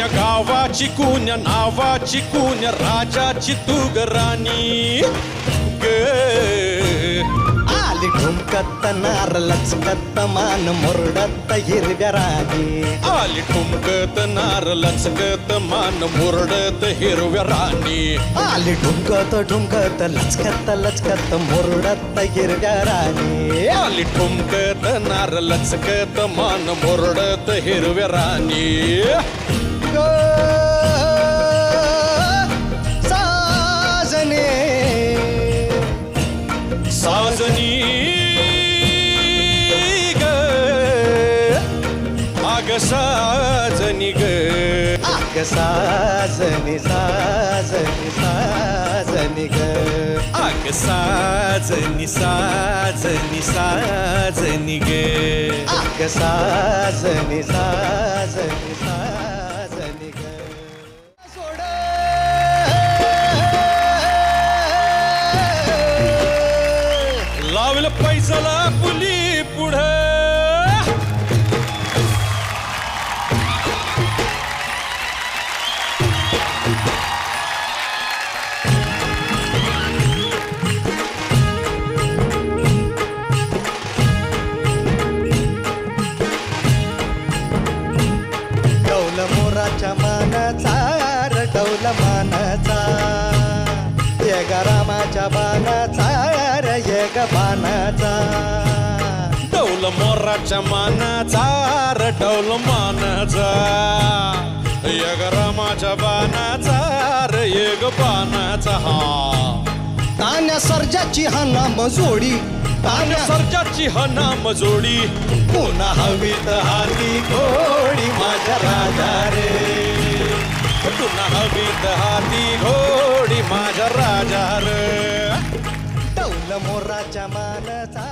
कुण्या गावाची कुण्या नावाची कुण्या राजाची तू ग राणी. आली ठुमकत नार लचकत मान मुरडत हिरव्या रागी आली ठुमकत नार लचकत मान मुरडत हिरव्या राणी. आली ठुमकत ठुमकत लचकत लचकत मुरडत हिरव्या रागी आली ठुमकत नार लचकत मान मुरडत हिरव्या राणी. साजने साजनी ग. आग साजनी ग. आग साजनी साजनी साजनी ग. आग साजनी साजनी साजनी ग. आग साजनी साजनी लावलं पैसाला पुली पुढं. डौल मोराच्या मानाचा रटवल मानाचा. ये रामाच्या बाणाचा बाणाचा डौल मोराच्या मानाचा रटवल मानाचा. यग रामाच्या बाणाचा र येग बाणाचा. हा. तान्या सर्जाची हा नाम जोडी. तान्या सर्जाची हा नाम जोडी. पुन्हा हवीत हाती घोडी माझ्या राजा रे पुन्हा हवीत हाती घोडी माझ्या राजा रे मोराच्या मानचा